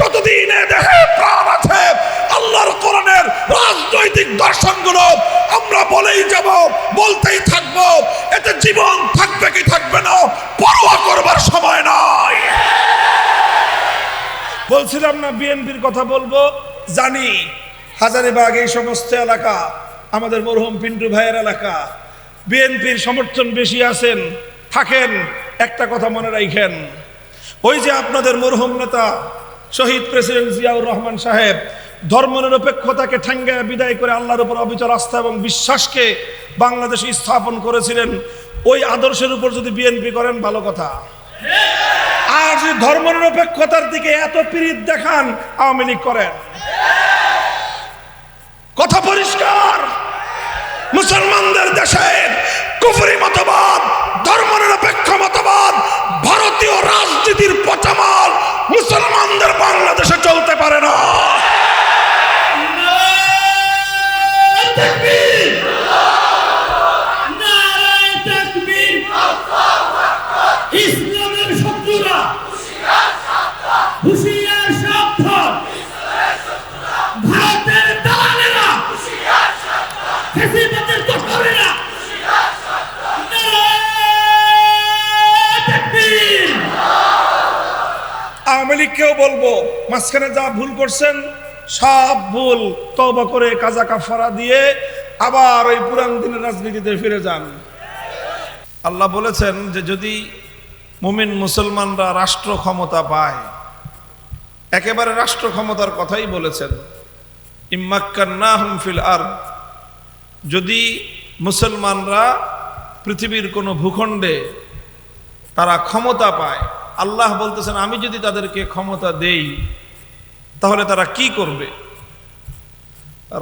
যতদিন দেহে প্রাণ আছে, আল্লাহর কোরআনের রাজনৈতিক দর্শনগুলো আমরা বলেই যাব, বলতেই থাকব, এতে জীবন থাকবে কি থাকবে না, পরোয়া করবার সময় নাই। বলছিলাম না বিএনপির কথা বলব? জানি, হাজারিবাগ এই সমস্ত এলাকা আমাদের মরহুম পিন্টু ভাইয়ের এলাকা। বিএনপির সমর্থন বেশি আছেন, থাকেন, একটা কথা মনে রাখেন। ওই যে আপনাদের মরহুম নেতা শহীদ প্রেসিডেন্ট জিয়াউর রহমান সাহেব, ধর্মনিরপেক্ষতাকে ঠেঙ্গায় বিদায় করে আল্লাহর উপর অবিচল আস্থা এবং বিশ্বাসকে বাংলাদেশে স্থাপন করেছিলেন, ওই আদর্শের উপর যদি বিএনপি করেন, ভালো কথা। আর যদি ধর্মনিরপেক্ষতার দিকে এত পীড়িত দেখান, আওয়ামী লীগ করেন। কথা পরিষ্কার। মুসলমানদের দেশে কুফরি মতবাদ, ধর্মনিরপেক্ষ মতবাদ ভারতীয় রাজনীতির পচামাল মুসলমানদের বাংলাদেশে চলতে পারে না। আওয়ামী বলব, মাঝখানে যা ভুল করছেন, সব ভুল তওবা করে কাজা কাফারা দিয়ে আবার ওই পুরান দিনের রাজনীতিতে ফিরে যান। আল্লাহ বলেছেন যে যদি মুমিন মুসলমানরা রাষ্ট্র ক্ষমতা পায়, একেবারে রাষ্ট্র ক্ষমতার কথাই বলেছেন, ইম্মাক্কান্নাহুম হুমফিল আর যদি মুসলমানরা পৃথিবীর কোনো ভূখণ্ডে তারা ক্ষমতা পায় আল্লাহ বলতেছেন, আমি যদি তাদেরকে ক্ষমতা দেই, তাহলে তারা কি করবে?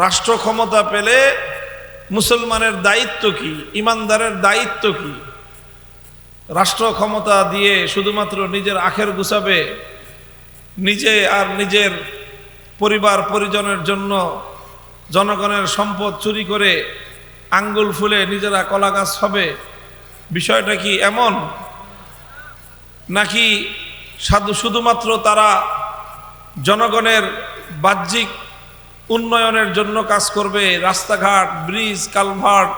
রাষ্ট্র ক্ষমতা পেলে মুসলমানের দায়িত্ব কি, ইমানদারের দায়িত্ব কি? রাষ্ট্র ক্ষমতা দিয়ে শুধুমাত্র নিজের আখের গুছাবে, নিজে আর নিজের পরিবার পরিজনের জন্য জনগণের সম্পদ চুরি করে আঙ্গুল ফুলে নিজেরা কলা গাছ হবে? বিষয়টা কি এমন? নাকি সাধু শুধুমাত্র তারা জনগণের বাহ্যিক উন্নয়নের জন্য কাজ করবে? রাস্তাঘাট, ব্রিজ, কালভার্ট,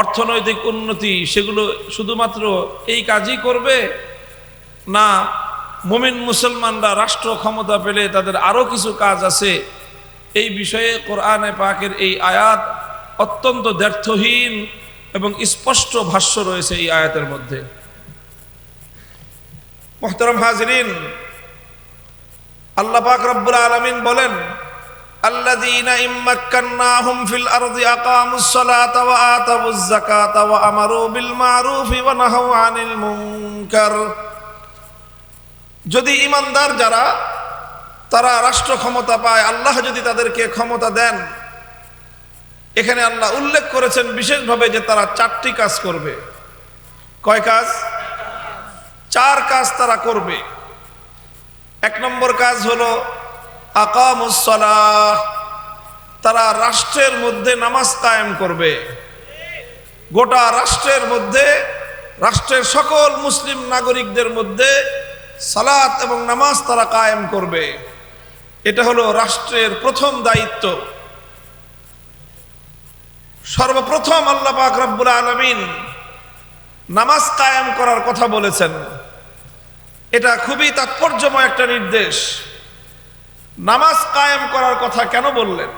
অর্থনৈতিক উন্নতি, সেগুলো শুধুমাত্র এই কাজই করবে? না, মুমিন মুসলমানরা রাষ্ট্র ক্ষমতা পেলে তাদের আরও কিছু কাজ আছে। এই বিষয়ে কোরআনে পাকের এই আয়াত অত্যন্ত দ্ব্যর্থহীন এবং স্পষ্ট ভাষ্য রয়েছে এই আয়াতের মধ্যে। মোহতরম হাজরিন আল্লাহ পাক রব্বুল আলামিন বলেন الذين إن مكناهم في الأرض أقاموا الصلاة وآتوا الزكاة وأمروا بالمعروف ونهوا عن المنكر যদি ইমানদার যারা তারা রাষ্ট্র ক্ষমতা পায় আল্লাহ যদি তাদেরকে ক্ষমতা দেন এখানে আল্লাহ উল্লেখ করেছেন বিশেষভাবে যে তারা চারটি কাজ করবে কয় কাজ চার কাজ তারা করবে। এক নম্বর কাজ হলো আকামুসলাহ তারা রাষ্ট্রের মধ্যে নামাজ কায়েম করবে। গোটা রাষ্ট্রের মধ্যে, রাষ্ট্রের সকল মুসলিম নাগরিকদের মধ্যে সালাত এবং নামাজ তারা কায়েম করবে। এটা হলো রাষ্ট্রের প্রথম দায়িত্ব। সর্বপ্রথম আল্লাহ পাক রব্বুল আলমিন নামাজ কায়েম করার কথা বলেছেন। এটা খুবই তাৎপর্যময় একটা নির্দেশ। নামাজ কায়েম করার কথা কেন বললেন?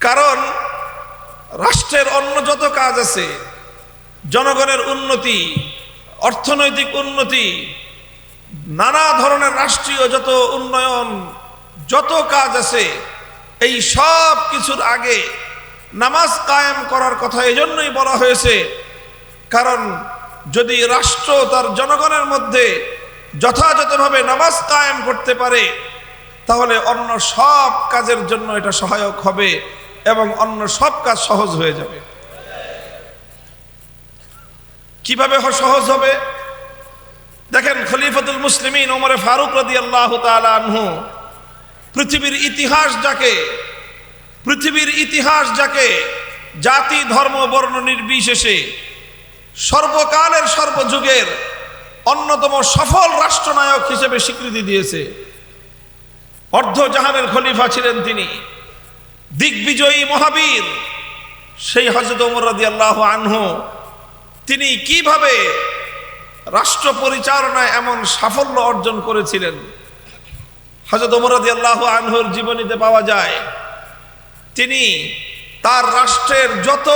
কারণ রাষ্ট্রের অন্য যত কাজ আছে, জনগণের উন্নতি, অর্থনৈতিক উন্নতি, নানা ধরনের রাষ্ট্রীয় যত উন্নয়ন, যত কাজ আছে, এই সব কিছুর আগে নামাজ কায়েম করার কথা এজন্যই বলা হয়েছে। কারণ যদি রাষ্ট্র তার জনগণের মধ্যে যথাযথভাবে নামাজ কায়েম করতে পারে, তাহলে অন্য সব কাজের জন্য এটা সহায়ক হবে এবং অন্য সব কাজ সহজ হয়ে যাবে। কীভাবে সহজ হবে? দেখেন খলিফাতুল মুসলিমিন ওমরে ফারুক রদি আল্লাহ আনহু, পৃথিবীর ইতিহাস যাকে, পৃথিবীর ইতিহাস যাকে, জাতি, ধর্ম, বর্ণ নির্বিশেষে সর্বকালের সর্বযুগের অন্যতম সফল রাষ্ট্রনায়ক হিসেবে স্বীকৃতি দিয়েছে। অর্ধ জাহানের খলিফা ছিলেন তিনি। দিগ্বিজয়ী মহাবীর সেই হজরত ওমর রাদি আল্লাহ আনহু। তিনি কীভাবে রাষ্ট্র পরিচালনায় এমন সাফল্য অর্জন করেছিলেন? হজরত ওমর রাদি আল্লাহ আনহুর জীবনীতে পাওয়া যায়, তিনি তার রাষ্ট্রের যত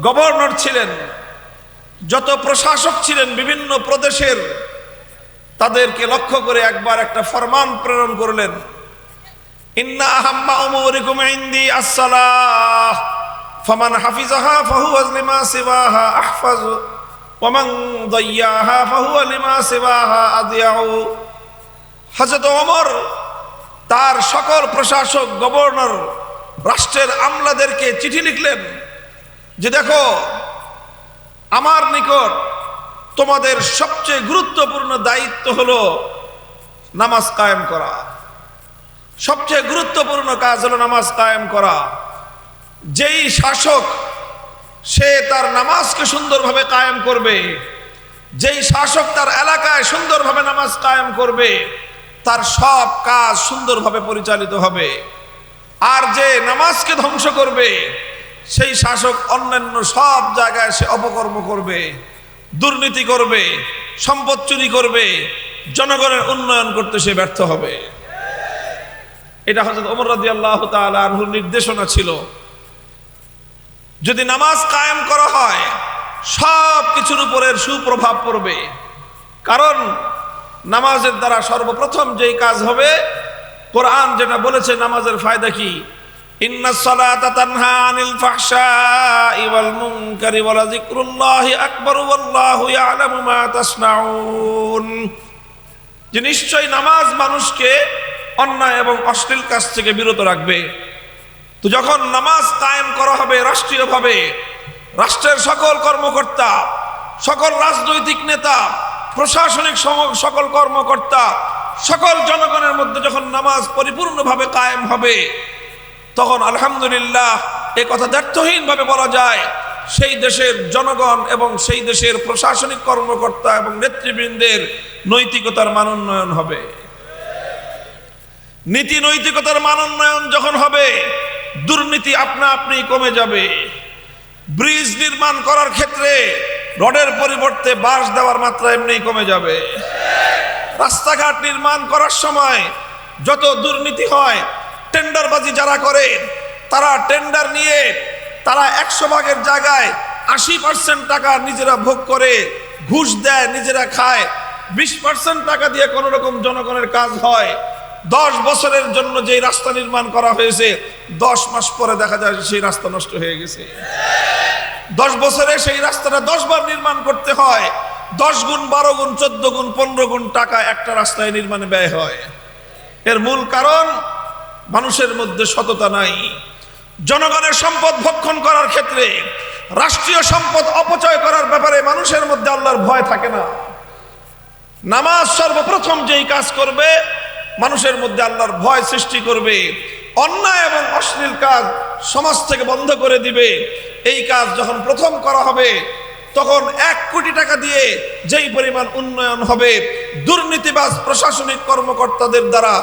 গভর্নর ছিলেন যত প্রশাসক ছিলেন বিভিন্ন প্রদেশের, তাদেরকে লক্ষ্য করে একবার একটা ফরমান প্রেরণ করলেন। ফামান হাফিজাহা ফাহুয়া লিমা সিওয়াহা আহফাজ ওয়ামান দাইয়াহা ফাহুয়া লিমা সিওয়াহা আদিয়াউ। হযরত ওমর তার সকল প্রশাসক, গভর্নর, রাষ্ট্রের আমলাদেরকে চিঠি লিখলেন যে, দেখো আমার নিকট তোমাদের সবচেয়ে গুরুত্বপূর্ণ দায়িত্ব হলো নামাজ কায়েম করা। সবচেয়ে গুরুত্বপূর্ণ কাজ হলো নামাজ কায়েম করা। যেই শাসক, সে তার নামাজকে সুন্দরভাবে কায়েম করবে। যেই শাসক তার এলাকায় সুন্দরভাবে নামাজ কায়েম করবে, তার সব কাজ সুন্দরভাবে পরিচালিত হবে। আর যে নামাজকে ধ্বংস করবে সেই শাসক অন্যান্য সব জায়গায় সে অপকর্ম করবে, দুর্নীতি করবে, সম্পদ চুরি করবে, জনগণের উন্নয়ন করতে সে ব্যর্থ হবে। এটা হজরত ওমর রাজি আল্লাহ তালুর নির্দেশনা ছিল। যদি নামাজ কায়েম করা হয়, সব কিছুর উপরের সুপ্রভাব পড়বে। কারণ নামাজের দ্বারা সর্বপ্রথম যেই কাজ হবে, কোরআন যেটা বলেছে, নামাজের ফায়দা কি? সালাতা তানহা আনিল ফাহশাই ওয়াল মুনকারি ওয়া যিকরুল্লাহি আকবার ওয়াল্লাহু ইয়ালামু মা যে নিশ্চয় নামাজ মানুষকে অন্যায় এবং অশ্লীল কাজ থেকে বিরত রাখবে। তো যখন নামাজ কায়েম করা হবে রাষ্ট্রীয়ভাবে, রাষ্ট্রের সকল কর্মকর্তা, সকল রাজনৈতিক নেতা, প্রশাসনিক সকল কর্মকর্তা, সকল জনগণের মধ্যে যখন নামাজ পরিপূর্ণভাবে কায়েম হবে তখন আলহামদুলিল্লাহ এ কথা দ্ব্যর্থহীনভাবে বলা যায়, সেই দেশের জনগণ এবং সেই দেশের প্রশাসনিক কর্মকর্তা এবং নেতৃবৃন্দের নৈতিকতার মানোন্নয়ন হবে। নীতি নৈতিকতার মানোন্নয়ন যখন হবে, দুর্নীতি আপনা আপনি কমে যাবে। ব্রিজ নির্মাণ করার ক্ষেত্রে রডের পরিবর্তে বাঁশ দেওয়ার মাত্রা এমনি কমে যাবে। রাস্তাঘাট নির্মাণ করার সময় যত দুর্নীতি হয় টেন্ডারবাজি যারা করে, তারা টেন্ডার নিয়ে তারা একশো ভাগের জায়গায় আশি পার্সেন্ট টাকা নিজেরা ভোগ করে, ঘুষ দেয়, নিজেরা খায়। বিশ পার্সেন্ট টাকা দিয়ে কোনো রকম জনগণের কাজ হয়। দশ বছরের জন্য যেই রাস্তা নির্মাণ করা হয়েছে, দশ মাস পরে দেখা যায় সেই রাস্তা নষ্ট হয়ে গেছে। দশ বছরে সেই রাস্তাটা দশ বার নির্মাণ করতে হয়। দশ গুণ, বারো গুণ, চোদ্দ গুণ, পনেরো গুণ টাকা একটা রাস্তায় নির্মাণে ব্যয় হয়। এর মূল কারণ মানুষের মধ্যে সততা নাই। জনগণের সম্পদ ভক্ষণ করার ক্ষেত্রে, রাষ্ট্রীয় সম্পদ অপচয় করার ব্যাপারে মানুষের মধ্যে আল্লাহর ভয় থাকে না। নামাজ সর্বপ্রথম যেই কাজ করবে, মানুষের মধ্যে আল্লাহর ভয় সৃষ্টি করবে, অন্যায় এবং অশ্লীল কাজ সমাজ থেকে বন্ধ করে দিবে। এই কাজ যখন প্রথম করা হবে তখন এক কোটি টাকা দিয়ে যেই পরিমাণ উন্নয়ন হবে, দুর্নীতিবাজ প্রশাসনিক কর্মকর্তাদের দ্বারা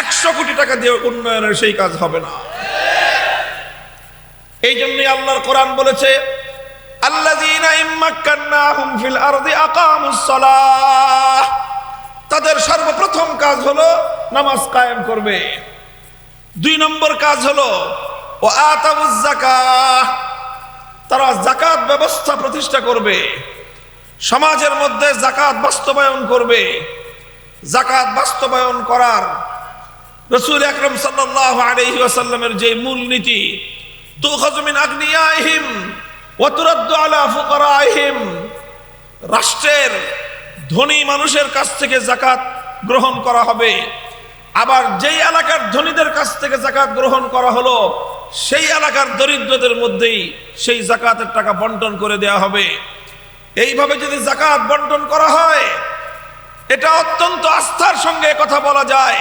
একশো কোটি টাকা দিয়ে উন্নয়নের সেই কাজ হবে না। এই জন্যই আল্লাহর কোরআন বলেছে তাদের সর্বপ্রথম কাজ হলো নামাজ কায়েম করবে। দুই নম্বর কাজ হলো ও যাকাহ। তারা জাকাত ব্যবস্থা প্রতিষ্ঠা করবে। সমাজের মধ্যে জাকাত বাস্তবায়ন করবে। জাকাত বাস্তবায়ন করার রসুল আকরম আসাল্লামের যে মিন তুরাদ্দু আলা ফুকারাইহিম। রাষ্ট্রের ধনী মানুষের কাছ থেকে জাকাত গ্রহণ করা হবে। আবার যেই এলাকার ধনীদের কাছ থেকে জাকাত গ্রহণ করা হলো, সেই এলাকার দরিদ্রদের মধ্যেই সেই জাকাতের টাকা বন্টন করে দেয়া হবে। এইভাবে যদি জাকাত বন্টন করা হয়, এটা অত্যন্ত আস্থার সঙ্গে কথা বলা যায়।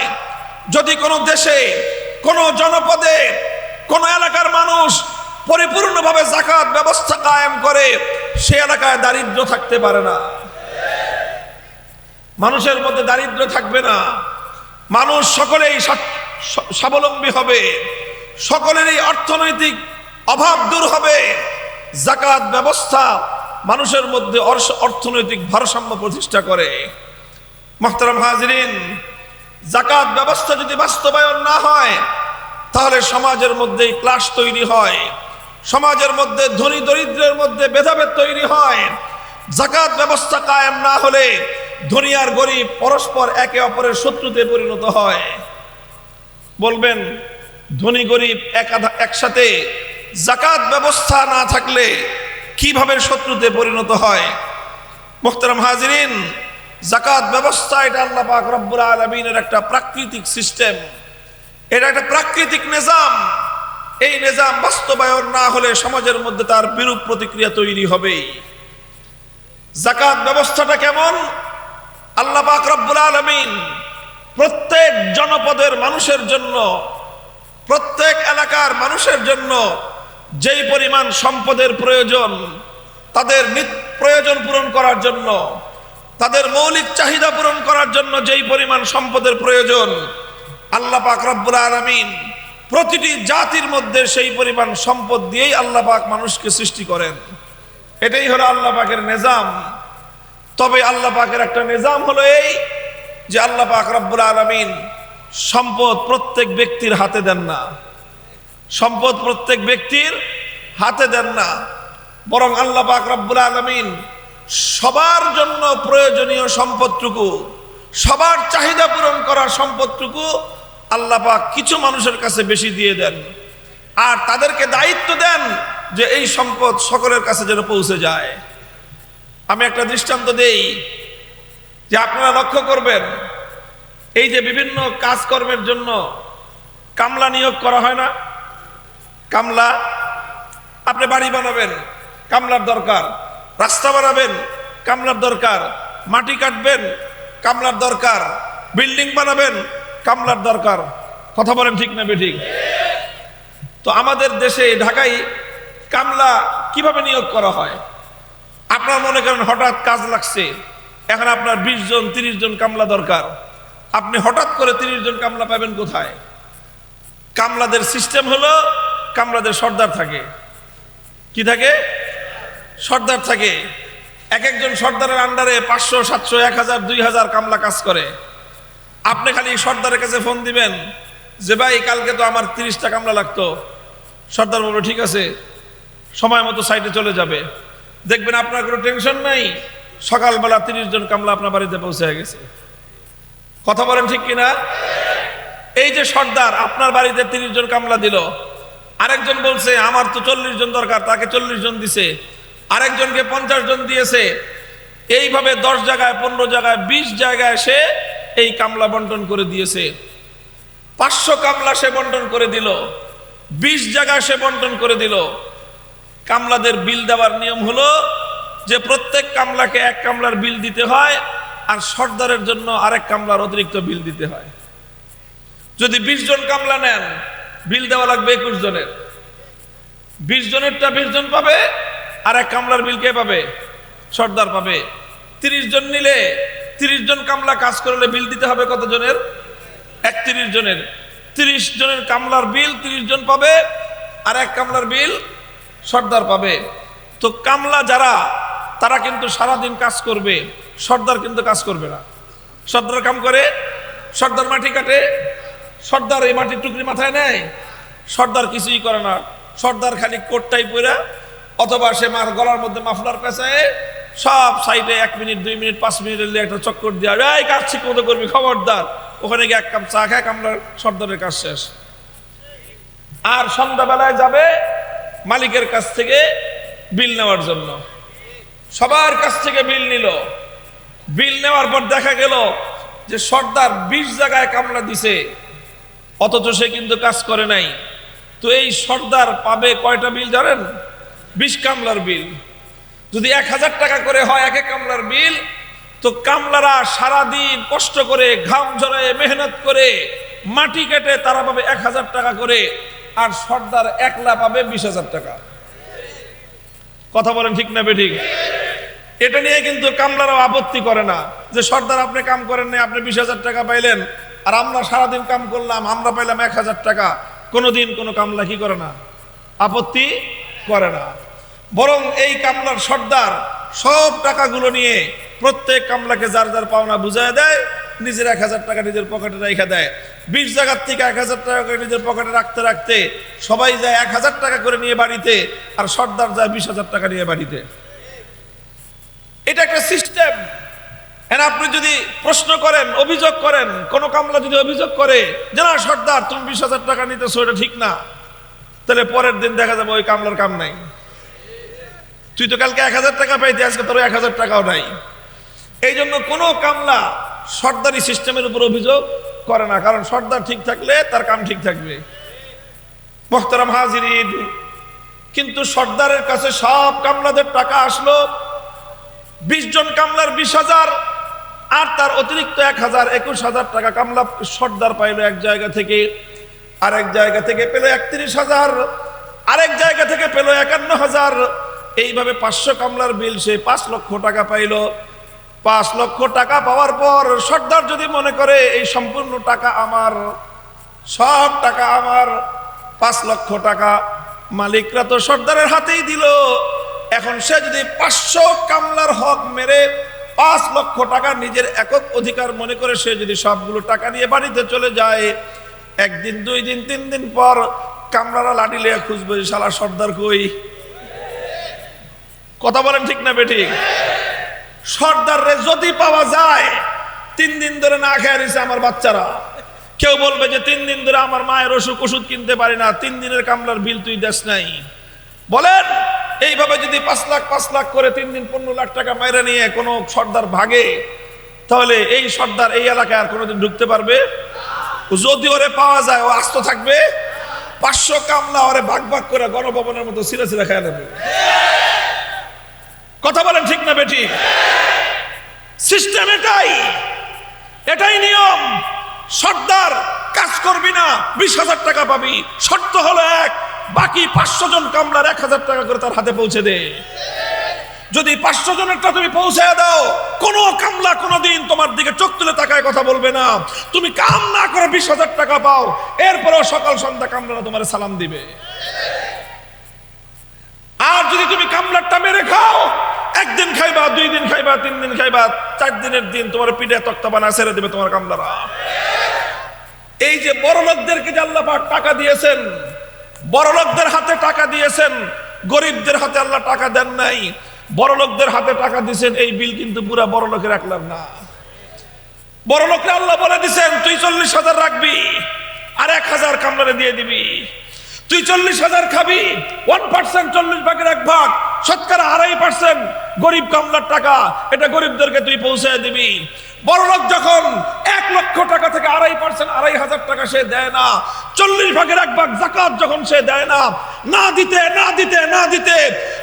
যদি কোনো দেশে, কোনো জনপদে, কোনো এলাকার মানুষ পরিপূর্ণভাবে জাকাত ব্যবস্থা কায়েম করে, সে এলাকায় দারিদ্র থাকতে পারে না। মানুষের মধ্যে দারিদ্র থাকবে না। মানুষ সকলেই স্বাবলম্বী হবে। সকলেরই অর্থনৈতিক অভাব দূর হবে। জাকাত ব্যবস্থা মানুষের মধ্যে অর্থনৈতিক ভারসাম্য প্রতিষ্ঠা করে। মোহতারাম হাজরিন, জাকাত ব্যবস্থা যদি বাস্তবায়ন না হয়, তাহলে সমাজের মধ্যে ক্লাস তৈরি হয়। সমাজের মধ্যে ধনী দরিদ্রের মধ্যে ভেদাভেদ তৈরি হয়। জাকাত ব্যবস্থা কায়েম না হলে ধনী আর গরিব পরস্পর একে অপরের শত্রুতে পরিণত হয়। বলবেন, ধনী গরিব একসাথে জাকাত ব্যবস্থা না থাকলে কীভাবে শত্রুতে পরিণত হয়? মোহতারাম হাজরিন জাকাত ব্যবস্থা এটা আল্লাহ পাক রব্বুল আলমিনের একটা প্রাকৃতিক সিস্টেম। এটা একটা প্রাকৃতিক নিজাম। এই নিজাম বাস্তবায়ন না হলে সমাজের মধ্যে তার বিরূপ প্রতিক্রিয়া তৈরি হবেই। জাকাত ব্যবস্থাটা কেমন? আল্লাহ পাক রব্বুল আলমিন প্রত্যেক জনপদের মানুষের জন্য, প্রত্যেক এলাকার মানুষের জন্য যেই পরিমাণ সম্পদের প্রয়োজন, তাদের প্রয়োজন পূরণ করার জন্য, তাদের মৌলিক চাহিদা পূরণ করার জন্য যেই পরিমাণ সম্পদের প্রয়োজন, আল্লাহ পাক রব্বুল আলমিন প্রতিটি জাতির মধ্যে সেই পরিমাণ সম্পদ দিয়েই আল্লাহ পাক মানুষকে সৃষ্টি করেন। এটাই হলো আল্লাহ পাকের নিজাম। তবে আল্লাহ পাকের একটা নিজাম হলো এই যে আল্লাহ পাক রব্বুল আলমিন সম্পদ প্রত্যেক ব্যক্তির হাতে দেন না। সম্পদ প্রত্যেক ব্যক্তির হাতে দেন না। বরং আল্লাহ পাক রব্বুল আলমিন সবার জন্য প্রয়োজনীয় সম্পদটুকু, সবার চাহিদা পূরণ করার সম্পদটুকু আল্লাহ পাক কিছু মানুষের কাছে বেশি দিয়ে দেন। আর তাদেরকে দায়িত্ব দেন যে এই সম্পদ সকলের কাছে যেন পৌঁছে যায়। আমি একটা দৃষ্টান্ত দেই যে আপনারা লক্ষ্য করবেন, এই যে বিভিন্ন কাজকর্মের জন্য কামলা নিয়োগ করা হয় না। কামলা আপনি বাড়ি বানাবেন, কামলার দরকার। রাস্তা বানাবেন, কামলার দরকার। মাটি কাটবেন, কামলার দরকার। বিল্ডিং বানাবেন, কামলার দরকার। কথা বলেন ঠিক না বেঠিক? তো আমাদের দেশে, ঢাকায় কামলা কীভাবে নিয়োগ করা হয়? আপনার মনে করেন হঠাৎ কাজ লাগছে, এখন আপনার বিশ জন, তিরিশ জন কামলা দরকার। আপনি হঠাৎ করে তিরিশ জন কামলা পাবেন কোথায়? কামলাদের সিস্টেম হলো কামলাদের সর্দার থাকে। কি থাকে? সর্দার থাকে। এক একজন সর্দারের আন্ডারে পাঁচশো, সাতশো, এক হাজার, দুই হাজার কামলা কাজ করে। আপনি খালি সর্দারের কাছে ফোন দিবেন যে, ভাই, কালকে তো আমার তিরিশটা কামলা লাগতো। সর্দার বলবে, ঠিক আছে, সময় মতো সাইডে চলে যাবে। দেখবেন আপনার কোনো টেনশন নাই। সকালবেলা তিরিশ জন কামলা আপনার বাড়িতে পৌঁছে গেছে। কথা বলেন ঠিক কিনা? এই যে সর্দার, আপনার বাড়িতে তিরিশ জন কামলা দিল। আরেকজন বলছে, আমার তো চল্লিশ জন দরকার, তাকে চল্লিশ জন দিছে। আরেকজনকে পঞ্চাশ জন দিয়েছে। এইভাবে দশ জায়গায়, পনেরো জায়গায়, বিশ জায়গায় সে এই কামলা বন্টন করে দিয়েছে। পাঁচশো কামলা সে বন্টন করে দিল। বিশ জায়গায় সে বন্টন করে দিল। কামলাদের বিল দেওয়ার নিয়ম হলো যে প্রত্যেক কামলাকে এক কামলার বিল দিতে হয় আর সর্দারের জন্য আরেক কামলার অতিরিক্ত বিল দিতে হয়। যদি বিশ জন কামলা নেন, বিল দেওয়া লাগবে একুশ জনের। বিশ জনেরটা বিশ জন পাবে, আর এক কামলার বিল কে পাবে? সর্দার পাবে। তিরিশ জন নিলে তিরিশ জন কামলা কাজ করলে বিল দিতে হবে কত জনের? একত্রিশ জনের। তিরিশ জনের কামলার বিল তিরিশ জন পাবে, আর এক কামলার বিল সর্দার পাবে। তো কামলা যারা, তারা কিন্তু সারাদিন কাজ করবে। সর্দার কিন্তু কাজ করবে না। সর্দার কাম করে, সর্দার মাটি কাটে, সর্দার এই মাটির টুকরি মাথায় নেয়, সর্দার কিছুই করে না। সর্দার খালি কোটটাই পরা অথবা সে মার গলার মধ্যে মাফলার পেঁচায়, সব সাইডে এক মিনিট, দুই মিনিট, পাঁচ মিনিটের লিয়ে একটা চক্কর দিয়ে, এই কাজ ঠিক মতো করবি, খবরদার। ওখানে গিয়ে এক কাপ চা খায়, কামলার সর্দারের কাজ শেষ। আর সন্ধ্যাবেলায় যাবে মালিকের কাছ থেকে বিল নেওয়ার জন্য। সবার কাছ থেকে বিল নিল। বিল নেওয়ার পর দেখা গেল যে সর্দার বিশ জায়গায় কামলা দিছে, অথচ সে কিন্তু কাজ করে নাই। তো এই সর্দার পাবে কয়টা বিল জানেন? বিশ কামলার বিল। যদি এক হাজার টাকা করে হয় এক এক কামলার বিল, তো কামলারা সারাদিন কষ্ট করে, ঘাম ঝরায়, মেহনত করে, মাটি কেটে তারা পাবে এক হাজার টাকা করে। আর সর্দার একলা পাবে বিশ হাজার টাকা। কথা বলেন ঠিক না বেঠিক? এটা নিয়ে কিন্তু কামলারাও আপত্তি করে না যে, সর্দার, আপনি কাম করেন নাই, আপনি বিশ হাজার টাকা পাইলেন আর আমরা সারাদিন কাম করলাম, আমরা পাইলাম এক হাজার টাকা। কোনোদিন কোনো কামলা কি করে না? আপত্তি করে না। বরং এই কামলার সর্দার সব টাকাগুলো নিয়ে প্রত্যেক কামলাকে যার যার পাওনা বুঝায় দেয় নিজের এক হাজার টাকা নিজের পকেটে রেখে দেয়। বিশ জায়গার থেকে এক হাজার টাকা করে নিজের পকেটে রাখতে রাখতে সবাই যায় এক হাজার টাকা করে নিয়ে বাড়িতে আর সর্দার যায় বিশ হাজার টাকা নিয়ে বাড়িতে। এটা একটা সিস্টেম। এন আপনি যদি প্রশ্ন করেন, অভিযোগ করেন, কোন কামলা যদি অভিযোগ করে যে, না, সর্দার, তুমি বিশ হাজার টাকা নিতেছো, এটা ঠিক না। তাহলে পরের দিন দেখা যাবে ওই কামলার কাম নাই। তুই তো কালকে এক হাজার টাকা পাইতে, আজকে তোর এক হাজার টাকাও নাই। এই জন্য কোনো কামলা সর্দারি সিস্টেমের উপর অভিযোগ করে না, কারণ সর্দার ঠিক থাকলে তার কাম ঠিক থাকবে। মোহতারাম হাজিরিন, কিন্তু সর্দারের কাছে সব কামলাদের টাকা আসলো। বিশ জন কামলার বিশ হাজার, আর তার অতিরিক্ত এক হাজার, একুশ হাজার টাকা কামলা সর্দার পাইলো এক জায়গা থেকে, আরেক জায়গা থেকে পেল একত্রিশ হাজার, আরেক জায়গা থেকে পেল একান্ন হাজার। এইভাবে পাঁচশো কামলার বিল সে পাঁচ লক্ষ টাকা পাইল। পাঁচ লক্ষ টাকা পাওয়ার পর সর্দার যদি মনে করে, এই সম্পূর্ণ টাকা আমার, সব টাকা আমার, পাঁচ লক্ষ টাকা। মালিকরা তো সর্দারের হাতেই দিল। এখন সে যদি পাঁচশো কামলার হক মেরে পাঁচ লক্ষ টাকা নিজের একক অধিকার মনে করে সে যদি সবগুলো টাকা নিয়ে বাড়িতে চলে যায়, একদিন, দুই দিন, তিন দিন পর কামলারা লাঠি লিয়ে খুঁজবে, শালা সর্দার কই? কথা বলেন ঠিক না বেঠিক সর্দার রে যদি পাওয়া যায়, তিন দিন ধরে না খেয়ে রয়েছে আমার বাচ্চারা। কেউ বলবে যে তিন দিন ধরে আমার মায়ের অসুখ ওষুধ কিনতে পারি না, তিন দিনের কামলার বিল তুই দেশ নাই। বলেন, এইভাবে যদি পাঁচ লাখ পাঁচ লাখ করে তিন দিন পনেরো লাখ টাকা মাইরে নিয়ে কোনো সর্দার ভাগে, তাহলে এই সর্দার এই এলাকায় আর কোনোদিন ঢুকতে পারবে? যদি ওরে পাওয়া যায়, ও আস্ত থাকবে? পাঁচশো কামলা ওরে ভাগ ভাগ করে গণভবনের মতো সিরে সিরে খেয়ে নেবে। কথা বলেন ঠিক না বেটি সিস্টেম এটাই। এটাই নিয়ম। সর্দার, কাজ করবি না, বিশ হাজার টাকা পাবি। শর্ত হলো এক, বাকি পাঁচশো জন কামলার এক হাজার টাকা করে তার হাতে পৌঁছে দে। যদি পাঁচশো জনেরটা তুমি পৌঁছায় দাও, কোনো কামলা কোনোদিন তোমার দিকে চোখ তুলে তাকায় কথা বলবে না। তুমি কাম না করে বিশ হাজার টাকা পাও, এরপরেও সকাল সন্ধ্যা কামলারা তোমার সালাম দিবে। আর যদি তুমি কামলারটা মেরে খাও একদিন খাইবা দুই দিন খাইবা তিন দিন খাইবা চার দিনের দিন তোমার পিঠে তক্তা বানা ছেড়ে দেবে তোমার কামলারা। এই যে বড় লোকদেরকে যে আল্লাহ টাকা দিয়েছেন, বড় লোকদের হাতে টাকা দিয়েছেন, গরিবদের হাতে আল্লাহ টাকা দেন নাই, বড় লোকদের হাতে টাকা দিয়েছেন, এই বিল কিন্তু পুরা বড় লোকের রাখলাম না। বড় লোকরা আল্লাহ বলে দিছেন তুই চল্লিশ হাজার রাখবি, আর এক হাজার কামলারে দিয়ে দিবি। তুই চল্লিশ হাজার খাবি ওয়ান পার্সেন্ট চল্লিশ ভাগের এক ভাগ, শতকরা আড়াই পার্সেন্ট গরিব কামলার টাকা, এটা গরিবদেরকে তুই পৌঁছে দিবি। বড় লোক যখন লক্ষ টাকা থেকে আড়াই পার্সেন্ট আড়াই হাজার টাকা সে দেয় না। চল্লিশ ভাগের এক ভাগ জাকাত যখন সে দেয় না না দিতে না দিতে না দিতে,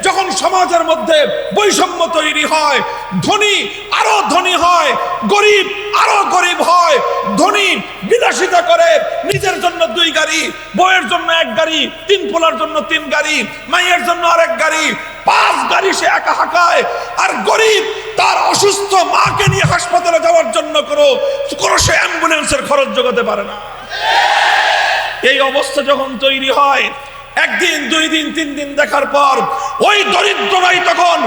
যখন সমাজের মধ্যে বৈষম্য তৈরি হয়, ধনী আরও ধনী হয়, গরিব আরও গরিব হয়, ধনী বিলাসিতা করে নিজের জন্য দুই গাড়ি, বউয়ের জন্য এক গাড়ি, তিন পোলার জন্য তিন গাড়ি মাইয়ের জন্য আরেক গাড়ি পাঁচ গাড়ি সে একা হাঁকায়। আর গরিব তার অসুস্থ মাকে নিয়ে হাসপাতালে যাওয়ার জন্য কোনো কোনো সে অ্যাম্বুলেন্সের খরচ জোগাতে পারে না। এই অবস্থা যখন তৈরি হয়, একদিন, দুই দিন, তিন দিন দেখার পর ওই দরিদ্ররাই তখন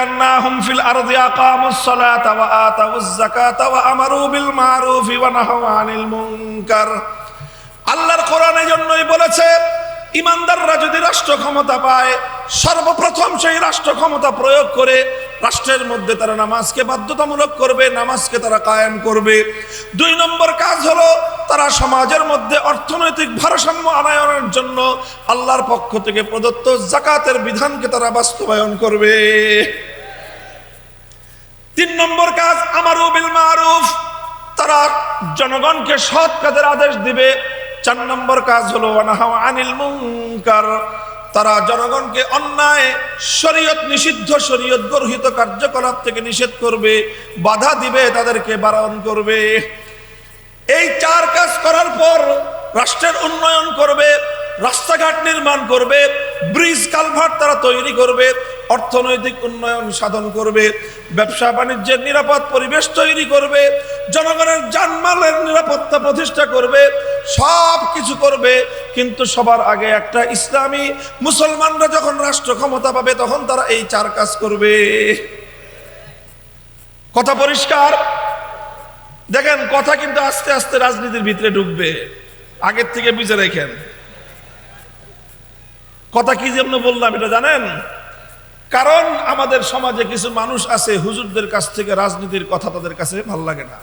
مكناهم في الأرض أقاموا الصلاة وآتوا الزكاة وأمروا بالمعروف ونهوا عن المنكر আল্লাহর কোরআনের জন্যই বলেছে ইমানদাররা যদি রাষ্ট্র ক্ষমতা পায়, সর্বপ্রথম সেই রাষ্ট্র ক্ষমতা প্রয়োগ করে রাষ্ট্রের মধ্যে তারা নামাজকে বাধ্যতামূলক করবে, নামাজকে তারা কায়েম করবে। দুই নম্বর কাজ হলো তারা সমাজের মধ্যে অর্থনৈতিক ভারসাম্য আনায়নের জন্য আল্লাহর পক্ষ থেকে প্রদত্ত জাকাতের বিধানকে তারা বাস্তবায়ন করবে। তিন নম্বর কাজ, আমারু বিল মারুফ। তারা জনগণকে সৎ কাজের আদেশ দিবে চার নম্বর কাজ হলো আনিল মুনকার তারা জনগণকে অন্যায়, শরীয়ত নিষিদ্ধ, শরীয়ত গর্হিত কার্যকলাপ থেকে নিষেধ করবে, বাধা দিবে, তাদেরকে বারণ করবে। এই চার কাজ করার পর রাষ্ট্রের উন্নয়ন করবে, রাস্তাঘাট নির্মাণ করবে, ব্রিজ কালভার্ট তারা তৈরি করবে। অর্থনৈতিক উন্নয়ন সাধন করবে, ব্যবসা বাণিজ্যের নিরাপদ পরিবেশ তৈরি করবে, জনগণের জানমালের নিরাপত্তা প্রতিষ্ঠা করবে, সব কিছু করবে, কিন্তু সবার আগে একটা ইসলামী মুসলমানরা যখন রাষ্ট্র ক্ষমতা পাবে, তখন তারা এই চার কাজ করবে। কথা পরিষ্কার? দেখেন, কথা কিন্তু আস্তে আস্তে রাজনীতির ভিতরে ঢুকবে। আগের থেকে বুঝে রেখেন। কথা কি জন্য বললাম, এটা জানেন? কারণ আমাদের সমাজে কিছু মানুষ আছে, হুজুরদের কাছ থেকে রাজনীতির কথা তাদের কাছে ভালো লাগে না।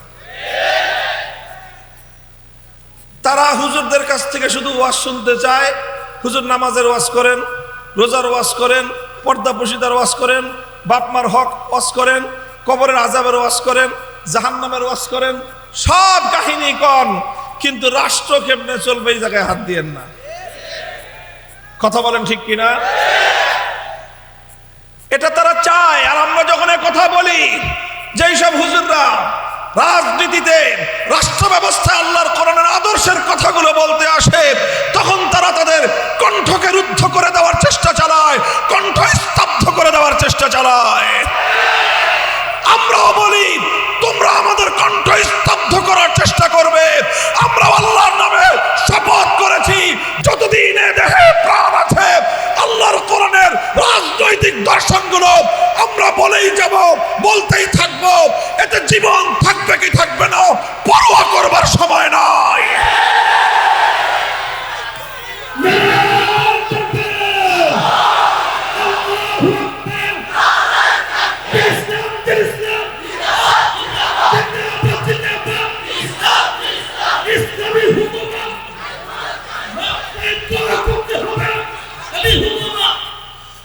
তারা হুজুরদের কাছ থেকে শুধু ওয়াজ শুনতে চায়, হুজুর নামাজের ওয়াজ করেন, রোজার ওয়াজ করেন, পর্দা পশিদার ওয়াজ করেন, বাপমার হক ওয়াজ করেন, কবরের আজাবের ওয়াজ করেন, জাহান্নামের ওয়াজ করেন, সব কাহিনী কন, কিন্তু রাষ্ট্র কেমনে চলবে এই জায়গায় হাত দিয়েন না। কথা বলেন ঠিক কিনা? এটা তারা চায়। আর আমরা যখন কথা বলি, যেই সব হুজুররা রাজনীতিতে রাষ্ট্র ব্যবস্থায় আল্লাহর করণের আদর্শের কথাগুলো বলতে আসে, তখন তারা তাদের কণ্ঠকে রুদ্ধ করে দেওয়ার চেষ্টা চালায় কণ্ঠ স্তব্ধ করে দেওয়ার চেষ্টা চালায়। বলেই যাব বলতেই থাকব। এতে জীবন থাক